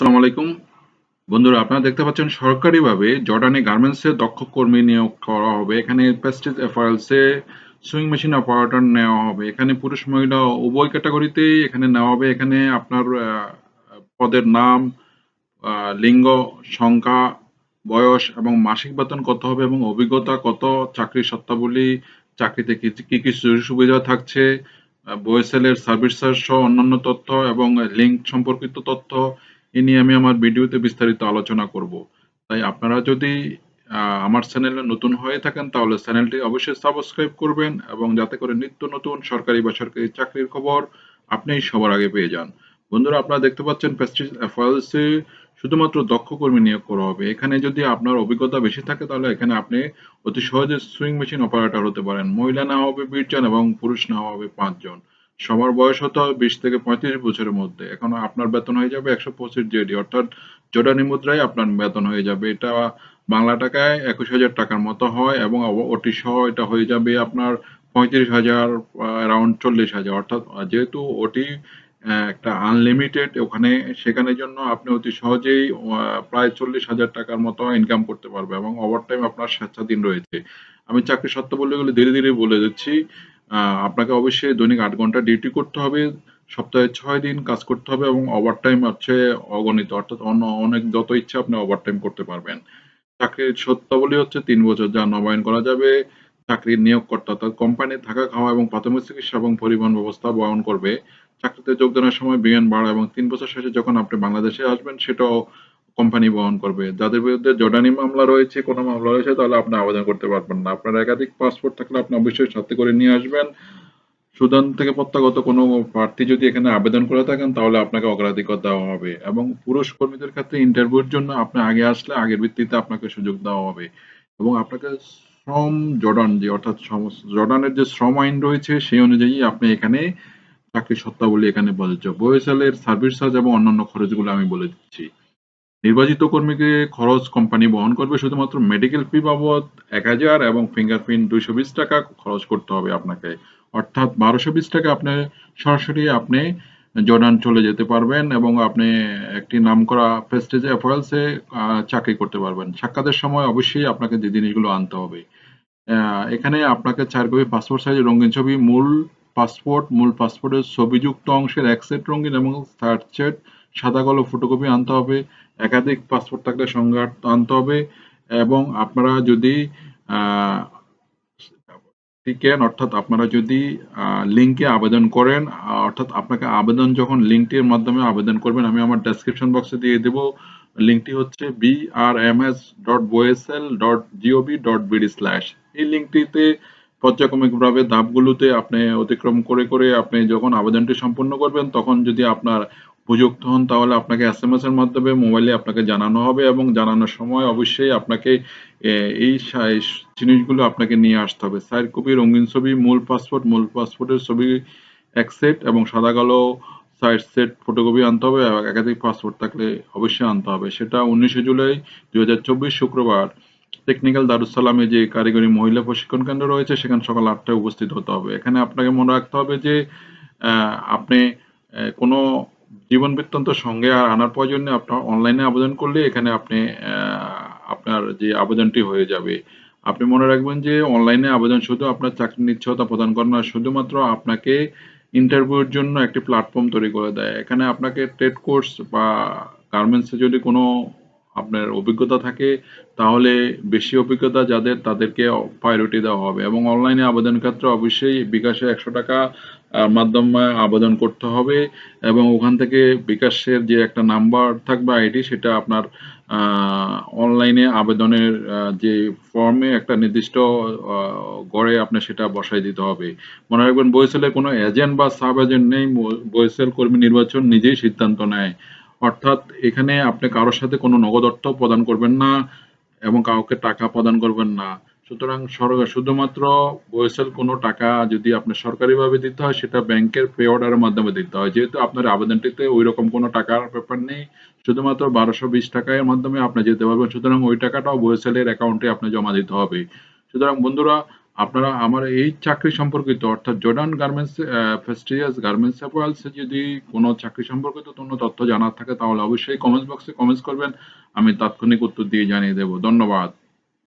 আসসালামু আলাইকুম। বন্ধুরা, আপনারা দেখতে পাচ্ছেন সরকারিভাবে জর্ডানি গার্মেন্টসে দক্ষ কর্মী নিয়োগ করা হবে। এখানে প্রেস্টিজ অ্যাপারেলসে সুইং মেশিন অপারেটর নেওয়া হবে। এখানে পুরুষ, মহিলা উভয় ক্যাটাগরিতেই এখানে নেওয়া হবে। এখানে আপনার পদের নাম লিঙ্গ, সংখ্যা, বয়স এবং মাসিক বেতন কত হবে এবং অভিজ্ঞতা কত, চাকরির শর্তাবলী, চাকরিতে কি কি সুযোগ সুবিধা থাকছে বয়েসেলের সার্ভিস সহ অন্যান্য তথ্য এবং লিঙ্ক সম্পর্কিত তথ্য এ নিয়ে আমি আমার ভিডিওতে বিস্তারিত আলোচনা করব। তাই আপনারা যদি আমার চ্যানেলে নতুন হয়ে থাকেন, তাহলে চ্যানেলটি অবশ্যই সাবস্ক্রাইব করবেন এবং যাতে করে নিত্য নতুন সরকারি বেসরকারি চাকরির খবর আপনি সবার আগে পেয়ে যান। বন্ধুরা, আপনারা দেখতে পাচ্ছেন প্রেস্টিজ শুধুমাত্র দক্ষ কর্মী নিয়োগ করা হবে। এখানে যদি আপনার অভিজ্ঞতা বেশি থাকে, তাহলে এখানে আপনি অতি সহজে সুইং মেশিন অপারেটর হতে পারেন। মহিলা না হবে বিশ জন এবং পুরুষ না হবে পাঁচজন। সবার বয়স হতে বিশ থেকে পঁয়ত্রিশ বছরের মধ্যে। এখন আপনার বেতন হয়ে যাবে একশো পঁচিশ জেডি অর্থাৎ জর্ডানি মুদ্রায় আপনার বেতন হয়ে যাবে। এটা বাংলা টাকায় একুশ হাজার টাকার মতো হয় এবং ওটি সহ এটা হয়ে যাবে আপনার পঁয়ত্রিশ হাজার অ্যারাউন্ড চল্লিশ হাজার। অর্থাৎ যেহেতু ওটি একটা আনলিমিটেড ওখানে, সেখানের জন্য আপনি অতি সহজেই প্রায় চল্লিশ হাজার টাকার মতো ইনকাম করতে পারবে এবং ওভারটাইম আপনার স্বেচ্ছাধীন রয়েছে। আমি চাকরি শর্তাবলীগুলো ধীরে ধীরে বলে দিচ্ছি। আপনাকে অবশ্যই দৈনিক আট ঘণ্টা ডিউটি করতে হবে, সপ্তাহে ছয় দিন কাজ করতে হবে এবং ওভারটাইম হচ্ছে অগণিত, অর্থাৎ অন্য অনেক যত ইচ্ছা আপনি ওভারটাইম করতে পারবেন। চাকরির শর্তাবলী হচ্ছে তিন বছর যা নবায়ন করা যাবে, চাকরির নিয়োগকর্তা অর্থাৎ কোম্পানি থাকা, খাওয়া এবং প্রাথমিক চিকিৎসা এবং পরিবহন ব্যবস্থা বহন করবে। চাকরিতে যোগদানের সময় বিএন ভাড়া এবং তিন বছর শেষে যখন আপনি বাংলাদেশে আসবেন, সেটাও কোম্পানি বহন করবে। যাদের বিরুদ্ধে জর্ডানি মামলা রয়েছে, কোনো মামলা রয়েছে, তাহলে আপনি আবেদন করতে পারবেন না। আপনার একাধিক পাসপোর্ট থাকলে আপনি অবশ্যই সাথে করে নিয়ে আসবেন। সুদান থেকে প্রত্যাগত কোনো প্রার্থী যদি এখানে আবেদন করে থাকেন, তাহলে আপনাকে অগ্রাধিকার দেওয়া হবে এবং পুরুষ কর্মীদের ক্ষেত্রে ইন্টারভিউর জন্য আপনি আগে আসলে আগের ভিত্তিতে আপনাকে সুযোগ দেওয়া হবে এবং আপনাকে শ্রম জর্ডান যে অর্থাৎ জর্ডানের যে শ্রম আইন রয়েছে, সেই অনুযায়ী আপনি এখানে চাকরির শর্তাবলী এখানে প্রযোজ্য বয়েসেলের সার্ভিস চার্জ এবং অন্যান্য খরচগুলো আমি বলে দিচ্ছি। নির্বাচিত কর্মীকে খরচ কোম্পানি বহন করবে শুধুমাত্র মেডিকেল ফি বাবদ এক হাজার এবং ফিঙ্গারপ্রিন্ট দুইশো বিশ টাকা খরচ করতে হবে আপনাকে। অর্থাৎ বারোশো বিশ টাকা আপনি সরাসরি আপনি জর্ডান চলে যেতে পারবেন এবং আপনি একটি নামকরা প্রেস্টিজ অ্যাপারেলসে চাকরি করতে পারবেন। সাক্ষাতের সময় অবশ্যই আপনাকে যে জিনিসগুলো আনতে হবে। এখানে আপনাকে চার কপি পাসপোর্ট সাইজের রঙিন ছবি, মূল পাসপোর্ট মূল পাসপোর্টের ছবিযুক্ত অংশের এক সেট রঙিন এবং থার্ড সেট সাদা কালো ফটোকপি আনতে হবে, একাধিক পাসপোর্ট থাকলে আট- আনতে হবে এবং আপনারা যদি টিকেন অর্থাৎ আপনারা যদি লিঙ্কে আবেদন করেন অর্থাৎ আপনাকে আবেদন যখন লিঙ্কটির মাধ্যমে আবেদন করবেন, আমি আমার ডেসক্রিপশন বক্সে দিয়ে দেব। লিঙ্কটি হচ্ছে B R M S dot Boesl dot gov dot BD slash এই লিঙ্কটিতে পর্যায়ক্রমিকভাবে ধাপগুলোতে আপনি অতিক্রম করে করে আপনি যখন আবেদনটি সম্পূর্ণ করবেন, তখন যদি আপনার উপযুক্ত হন, তাহলে আপনাকে এস এম এস এর মাধ্যমে মোবাইলে আপনাকে জানানো হবে এবং জানানোর সময় অবশ্যই আপনাকে এই জিনিসগুলো আপনাকে নিয়ে আসতে হবে। সাইড কপি, রঙিন ছবি, মূল পাসপোর্ট মূল পাসপোর্টের ছবি এক সেট এবং সাদা, কালো সাইড সেট ফটোকপি আনতে হবে এবং একাধিক পাসপোর্ট থাকলে অবশ্যই আনতে হবে। সেটা উনিশে জুলাই দু হাজার চব্বিশ শুক্রবার। টেকনিক্যাল দারুসালামে যে কারিগরি মহিলা প্রশিক্ষণ কেন্দ্র রয়েছে, সেখানে সকাল আটটায় উপস্থিত হতে হবে। এখানে আপনাকে মনে রাখতে হবে যে আপনি কোনো জীবন বৃত্তান্ত সঙ্গে আর আনার প্রয়োজন নেই আপনার অনলাইনে আবেদন করলে এখানে আপনি আপনার যে আবেদনটি হয়ে যাবে। আপনি মনে রাখবেন যে অনলাইনে আবেদন শুধু আপনার চাকরির নিশ্চয়তা প্রদান করে না শুধুমাত্র আপনাকে ইন্টারভিউর জন্য একটি প্ল্যাটফর্ম তৈরি করে দেয়। এখানে আপনাকে ট্রেড কোর্স বা গার্মেন্টসে যদি কোনো আপনার অভিজ্ঞতা থাকে, তাহলে বেশি অভিজ্ঞতা যাদের, তাদেরকে প্রায়োরিটি দেওয়া হবে এবং অনলাইনে আবেদন ক্ষেত্রে অবশ্যই বিকাশে একশো টাকা মাধ্যমে আবেদন করতে হবে এবং ওখান থেকে বিকাশের যে একটা নাম্বার থাকবে আইডি সেটা আপনার অনলাইনে আবেদনের যে ফর্মে একটা নির্দিষ্ট গড়ে আপনার সেটা বসাই দিতে হবে। মনে রাখবেন বইসেলের কোনো এজেন্ট বা সাব এজেন্ট নেই বইসেল কর্মী নির্বাচন নিজেই সিদ্ধান্ত নেয়। অর্থাৎ এখানে আপনি কারোর সাথে কোনো নগদ অর্থ প্রদান করবেন না এবং কাউকে টাকা প্রদান করবেন না। সুতরাং শুধুমাত্র বয়সেল কোনো টাকা যদি আপনি সরকারিভাবে দিতে হয়, সেটা ব্যাংকের পে অর্ডারের মাধ্যমে দিতে হয়। যেহেতু আপনার আবেদনটিতে ওই রকম কোনো টাকার ব্যাপার নেই, শুধুমাত্র বারোশো বিশ টাকার মাধ্যমে আপনি যেতে পারবেন। সুতরাং ওই টাকাটাও বয়সেলের অ্যাকাউন্টে আপনি জমা দিতে হবে। সুতরাং বন্ধুরা আপনারা আমার এই চাকরি সম্পর্কিত, অর্থাৎ জর্ডান গার্মেন্টস ফেস্টিজিয়াস গার্মেন্টস অ্যাপয়েলসে যদি কোনো চাকরি সম্পর্কিত কোনো তথ্য জানার থাকে, তাহলে অবশ্যই কমেন্টস বক্সে কমেন্টস করবেন। আমি তাৎক্ষণিক উত্তর দিয়ে জানিয়ে দেব। ধন্যবাদ।